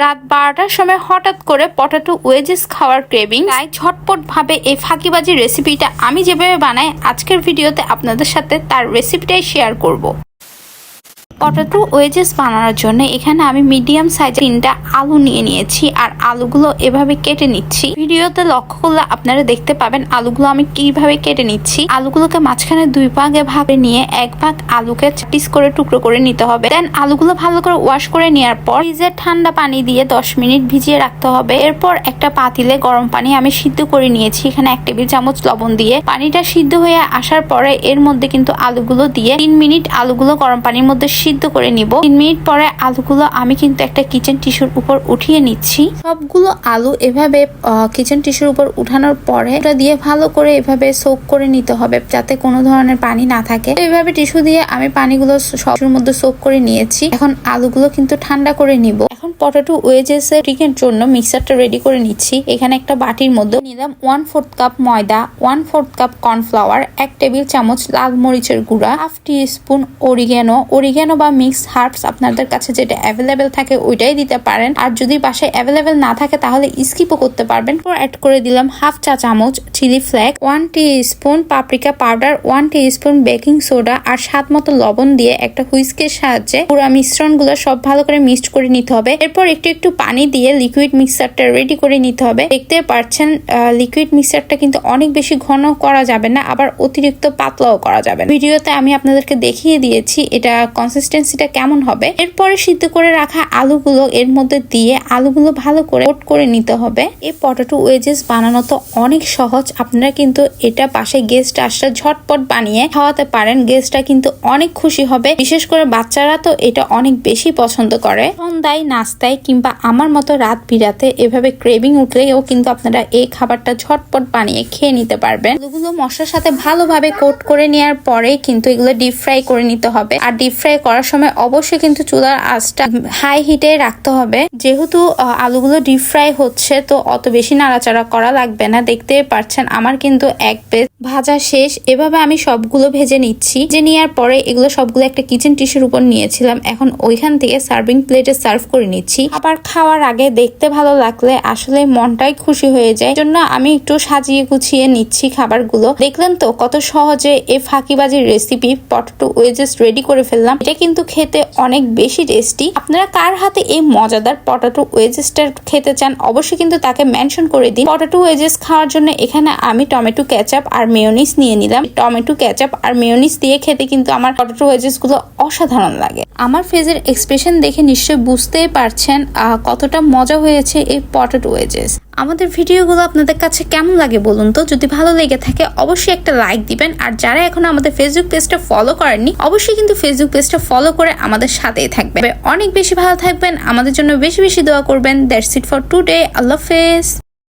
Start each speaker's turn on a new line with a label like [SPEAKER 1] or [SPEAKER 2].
[SPEAKER 1] রাত বারোটার সময় হঠাৎ করে পটাটো ওয়েজেস খাওয়ার ক্রেভিং, তাই ঝটপট ভাবে এই ফাঁকিবাজি রেসিপিটা আমি যেভাবে বানাই, আজকের ভিডিওতে আপনাদের সাথে তার রেসিপিটাই শেয়ার করব। পটাটো ওয়েজেস বানানোর জন্য এখানে আমি মিডিয়াম সাইজের তিনটা আলু নিয়ে নিয়েছি আর আলুগুলো এভাবে কেটে নিচ্ছি। ভিডিওতে লক্ষ্য করলে আপনারা দেখতে পাবেন আলুগুলো আমি কীভাবে কেটে নিচ্ছি। আলুগুলোকে মাঝখানে দুই ভাগে ভাগে নিয়ে এক ভাগ আলুকে পিস করে টুকরো করে নিতে হবে। দেন আলুগুলো ভালো করে ওয়াশ করে নেওয়ার পর ফ্রিজে ঠান্ডা পানি দিয়ে দশ মিনিট ভিজিয়ে রাখতে হবে। এরপর একটা পাতিলে গরম পানি আমি সিদ্ধ করে নিয়েছি। এখানে এক টেবিল চামচ লবণ দিয়ে পানিটা সিদ্ধ হয়ে আসার পরে এর মধ্যে কিন্তু আলুগুলো দিয়ে তিন মিনিট আলুগুলো গরম পানির মধ্যে সিদ্ধ করে নিব। তিন মিনিট পরে আলুগুলো আমি কিন্তু একটা কিচেন টিস্যুর উপর উঠিয়ে নিচ্ছি। সবগুলো আলু এভাবে কিচেন টিস্যুর উপর উঠানোর পরে এটা দিয়ে ভালো করে এভাবে সোক করে নিতে হবে যাতে কোনো ধরনের পানি না থাকে। তো এভাবে টিস্যু দিয়ে আমি পানিগুলো সবের মধ্যে সোক করে নিয়েছি। এখন আলুগুলো কিন্তু ঠান্ডা করে নিব। এখন পটেটো ওয়েজেস চিকেন জন্য মিক্সারটা রেডি করে নিচ্ছি। এখানে একটা বাটির মধ্যে নিলাম ওয়ান ফোর্থ কাপ ময়দা ওয়ান ফোর্থ কাপ কর্নফ্লাওয়ার এক টেবিল চামচ লাল মরিচের গুঁড়া half teaspoon oregano oregano বা মিক্স হার্বস আপনাদের কাছে যেটা অ্যাভেলেবেল থাকে ওইটাই দিতে পারেন। আর যদি বাসায় অ্যাভেলেবেল না থাকে তাহলে স্কিপও করতে পারবেন। পর অ্যাড করে দিলাম হাফ চা চামচ chilli flake one teaspoon paprika powder one teaspoon baking soda আর স্বাদ মতো লবণ দিয়ে একটা হুইস্কের সাহায্যে পুরো মিশ্রণগুলো সব ভালো করে মিক্সড করে নিতে হবে। এরপর একটু একটু পানি দিয়ে লিকুইড মিক্সারটা রেডি করে নিতে হবে। দেখতে পাচ্ছেন লিকুইড মিক্সারটা কিন্তু অনেক বেশি ঘন করা যাবে না, আবার অতিরিক্ত পাতলাও করা যাবে। ভিডিওতে আমি আপনাদেরকে দেখিয়ে দিয়েছি এটা কনসিস্টেন্সিটা কেমন হবে? এরপরে সিদ্ধ করে রাখা আলুগুলো এর মধ্যে দিয়ে আলুগুলো ভালো করে কোট করে নিতে হবে। এই পটেটো ওয়েজেস বানানো তো অনেক সহজ। আপনারা কিন্তু এটা পাশে গেস্ট আসলে ঝটপট বানিয়ে খাওয়াতে পারেন। গেস্টরা কিন্তু অনেক খুশি হবে। বিশেষ করে বাচ্চারা তো এটা অনেক বেশি পছন্দ করে। সন্ধ্যায় নাস্তায় কিংবা আমার মতো রাত বিরাতে এভাবে ক্রেভিং উঠলেও কিন্তু আপনারা এই খাবারটা ঝটপট বানিয়ে খেয়ে নিতে পারবেন। এগুলো মশলার সাথে ভালোভাবে কোট করে নেওয়ার পরে কিন্তু এগুলো ডিপ ফ্রাই করে নিতে হবে। আর ডিপ ফ্রাই করার সময় অবশ্যই কিন্তু চুলার আঁচটা হাই হিটে রাখতে হবে। যেহেতু আলুগুলো ডিপ ফ্রাই হচ্ছে, তো অত বেশি নাড়াচাড়া করা লাগবে না। দেখতে পাচ্ছেন আমার কিন্তু এক পেজ ভাজা শেষ। এভাবে আমি সবগুলো ভেজে নিচ্ছি। যে নেওয়ার পরে এগুলো সবগুলো একটা কিচেন টিস্যুর উপর নিয়েছিলাম। এখন ওইখান থেকে সার্ভিং প্লেটে সার্ভ করে নিচ্ছি। আবার খাওয়ার আগে দেখতে ভালো লাগলে আসলে মনটাই খুশি হয়ে যায়। জন্য আমি একটু সাজিয়ে গুছিয়ে নিচ্ছি খাবারগুলো। দেখলেন তো কত সহজে এই ফাঁকিবাজির রেসিপি পটেটো ওয়েজেস রেডি করে ফেললাম। এটা কিন্তু খেতে অনেক বেশি টেস্টি আপনারা কার হাতে এই মজাদার পটাটো ওয়েজেসটা খেতে চান, অবশ্যই কিন্তু তাকে মেনশন করে দিন। পটাটো ওয়েজেস খাওয়ার জন্য এখানে আমি টমেটো কেচাপ আর মেয়োনিস নিয়ে নিলাম। টমেটো কেচাপ আর মেয়োনিস দিয়ে খেতে কিন্তু আমার পটাটো ওয়েজেসগুলো অসাধারণ লাগে। আমার ফেজের এক্সপ্রেশন দেখে নিশ্চয়ই বুঝতেই পারছেন কতটা মজা হয়েছে এই পটাটো ওয়েজেস আমাদের ভিডিওগুলো আপনাদের কাছে কেমন লাগে বলুন তো? যদি ভালো লেগে থাকে, অবশ্যই একটা লাইক দিবেন। আর যারা এখনও আমাদের ফেসবুক পেজটা ফলো করেননি, অবশ্যই কিন্তু ফেসবুক পেজটা ফলো করে আমাদের সাথেই থাকবেন। অনেক বেশি ভালো থাকবেন, আমাদের জন্য বেশি বেশি দোয়া করবেন। দ্যাটস ইট ফর টুডে আল্লাহ হাফেজ